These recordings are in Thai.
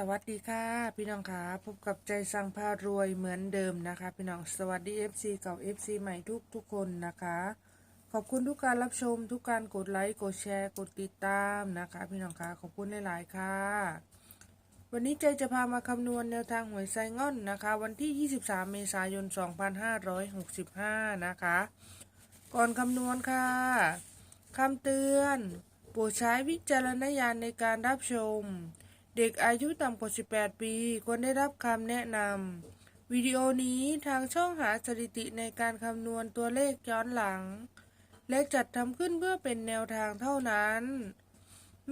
สวัสดีค่ะ พี่น้องค่ะพบกับใจสั่งพารวยเหมือนเดิมนะคะ พี่น้องสวัสดี FC เก่า FC ใหม่ทุกทุกคนนะคะ ขอบคุณทุกการรับชม ทุกการกดไลค์กดแชร์กดติดตามนะคะ พี่น้องค่ะขอบคุณหลาย ๆ ค่ะ วันนี้ใจจะพามาคำนวณแนวทางหวยไซง่อนนะคะ วันที่ 23 เมษายน 2565 นะคะ ก่อนคำนวณค่ะคำเตือนโปรดใช้วิจารณญาณในการรับชม เด็กอายุต่ำกว่า 18 ปี ควรได้รับคำแนะนำ วิดีโอนี้ทางช่องหาสถิติในการคำนวณตัวเลขย้อนหลัง และจัดทำขึ้นเพื่อเป็นแนวทางเท่านั้น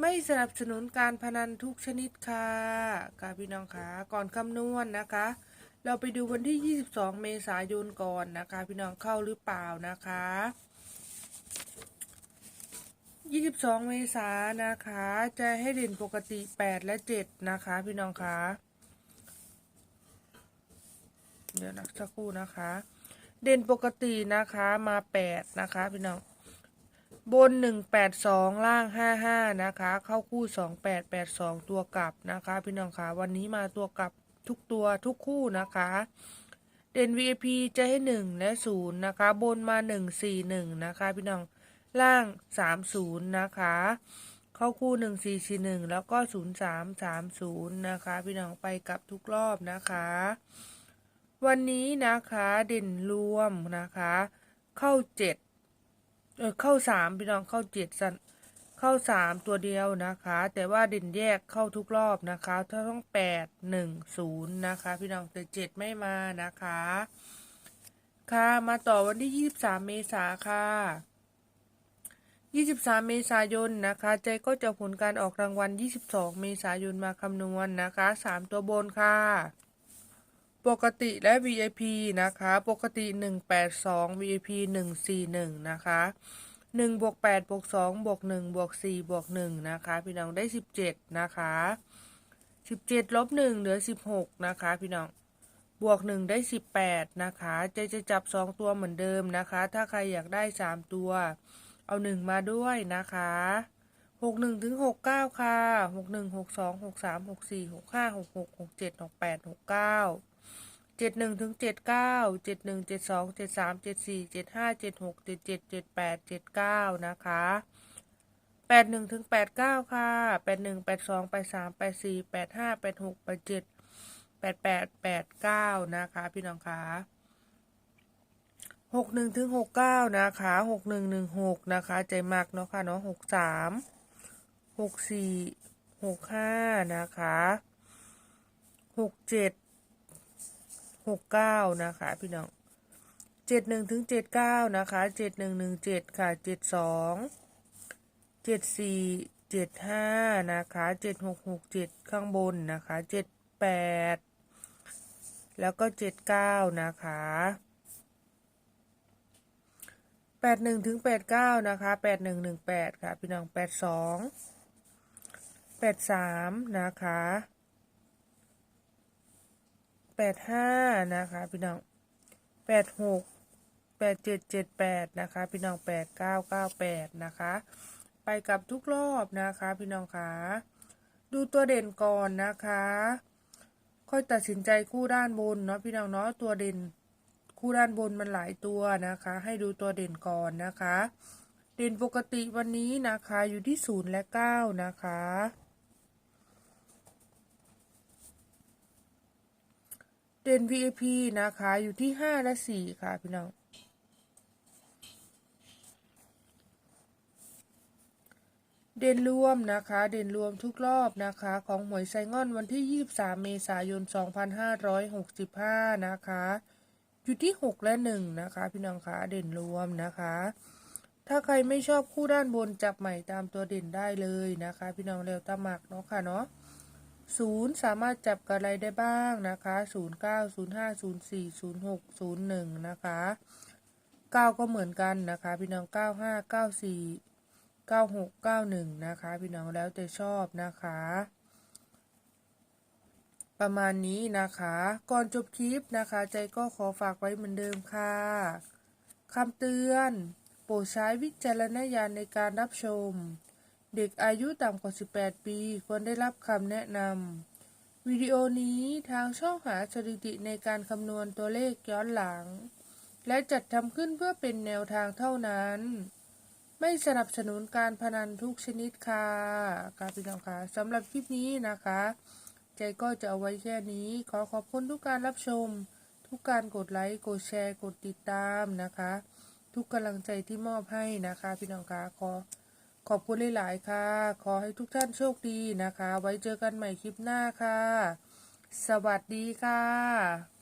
ไม่สนับสนุนการพนันทุกชนิดค่ะค่ะพี่น้องคะก่อนคำนวณนะคะ เราไปดูวันที่ 22 เมษายนก่อนนะคะ พี่น้องเข้าหรือเปล่านะคะ 22เมษานนะคะ จะให้เด่นปกติ8และ7นะคะ พี่น้องคะเดี๋ยวนะสักครู่นะคะ เด่นปกตินะคะมา8นะคะ พี่น้อง บน182ล่าง55นะคะ เข้าคู่2882ตัวกลับนะคะ พี่น้องคะวันนี้มาตัวกลับทุกตัวทุกคู่นะคะ เด่น VIP จะให้1และ0นะคะ บนมา141นะคะ พี่น้อง ล่าง 30 นะคะ เข้าคู่ 1441 แล้วก็ 0330 นะคะ พี่น้องไปกับทุกรอบนะคะ วันนี้นะคะเด่นรวมนะคะ เข้า7เออเข้า3พี่น้องเข้า7สันเข้า3ตัวเดียวนะคะ แต่ว่าเด่นแยกเข้าทุกรอบนะคะถ้าต้อง8 1 0นะคะ พี่น้องแต่7ไม่มานะคะ ค่ะมาต่อวันที่23เมษาค่ะ 23 เมษายนนะคะใจก็จะผลการออกรางวัล 22 เมษายนมาคำนวณนะคะ 3 ตัวบนค่ะ ปกติและ VIP นะคะ ปกติ 182 VIP 141 นะคะ1บวก8บวก2บวก1บวก4บวก1นะคะ พี่น้องได้ 17 นะคะ 17ลบ1เหลือ 16 นะคะ พี่น้องบวก 1 ได้ 18 นะคะใจจะจับ 2 ตัวเหมือนเดิมนะคะ ถ้าใครอยากได้ 3 ตัว เอาหนึ่งมาด้วยนะคะหกหนึ่งถึงหกเก้าค่ะหกหนึ่งหกสองหกสามหกสี่หกห้าหกหกหกเจ็ดหกแปดหกเก้าเจ็ดหนึ่งถึงเจ็ดเก้าเจ็ดหนึ่งเจ็ดสองเจ็ดสามเจ็ดสี่เจ็ดห้าเจ็ดหกเจ็ดเจ็ดเจ็ดแปดเจ็ดเก้านะคะแปดหนึ่งถึงแปดเก้าค่ะแปดหนึ่งแปดสองแปดสามแปดสี่แปดห้าแปดหกแปดเจ็ดแปดแปดแปดเก้านะคะ พี่น้องคะ หกหนึ่งถึงหกเก้านะคะหกหนึ่งหนึ่งหกนะคะ ใจมากเนาะค่ะเนาะหกสามหกสี่หกห้านะคะหกเจ็ดหกเก้านะคะ พี่น้องเจ็ดหนึ่งถึงเจ็ดเก้านะคะเจ็ดหนึ่งหนึ่งเจ็ดค่ะเจ็ดสองเจ็ดสี่เจ็ดห้านะคะเจ็ดหกหกเจ็ดข้างบนนะคะเจ็ดแปดแล้วก็เจ็ดเก้านะคะ แปดหนึ่งถึงแปดเก้านะคะแปดหนึ่งหนึ่งแปดค่ะ พี่น้องแปดสองแปดสามนะคะแปดห้านะคะ พี่น้องแปดหกแปดเจ็ดเจ็ดแปดนะคะ พี่น้องแปดเก้าเก้าแปดนะคะ ไปกับทุกรอบนะคะ พี่น้องคะดูตัวเด่นก่อนนะคะ ค่อยตัดสินใจคู่ด้านบนเนาะพี่น้องเนาะตัวเด่น คู่ด้านบนมันหลายตัวนะคะ ให้ดูตัวเด่นก่อนนะคะ เด่นปกติวันนี้นะคะอยู่ที่ศูนย์และเก้านะคะเด่น VIP นะคะอยู่ที่ห้าและสี่ค่ะพี่น้องเด่นรวมนะคะ เด่นรวมทุกรอบนะคะ ของหวยไซงอนวันที่ 23 เมษายน 2565 นะคะ อยู่ที่ 6 และ 1 นะคะ พี่น้องคะเด่นรวมนะคะ ถ้าใครไม่ชอบคู่ด้านบนจับใหม่ตามตัวเด่นได้เลยนะคะ พี่น้องเร็วตาหมักเนาะค่ะเนาะศูนย์สามารถจับกับอะไรได้บ้างนะคะศูนย์เก้าศูนย์ห้าศูนย์สี่ศูนย์หกศูนย์หนึ่งนะคะเก้าก็เหมือนกันนะคะ พี่น้องเก้าห้าเก้าสี่เก้าหกเก้าหนึ่งนะคะ พี่น้องแล้วแต่ชอบนะคะ ประมาณนี้นะคะ ก่อนจบคลิปนะคะ ใจก็ขอฝากไว้เหมือนเดิมค่ะคำเตือน โปรดใช้วิจารณญาณในการรับชม เด็กอายุต่ำกว่า 18 ปี ควรได้รับคำแนะนำวิดีโอนี้ทางช่องหาสถิติในการคำนวณตัวเลขย้อนหลัง และจัดทำขึ้นเพื่อเป็นแนวทางเท่านั้น ไม่สนับสนุนการพนันทุกชนิดค่ะค่ะพี่น้องค่ะสำหรับคลิปนี้นะคะ ใจก็จะเอาไว้แค่นี้ ขอขอบคุณทุกการรับชม ทุกการกดไลค์ กดแชร์ กดติดตามนะคะ ทุกกำลังใจที่มอบให้นะคะ พี่น้องคะขอขอบคุณหลายๆค่ะ ขอให้ทุกท่านโชคดีนะคะ ไว้เจอกันใหม่คลิปหน้าค่ะ สวัสดีค่ะ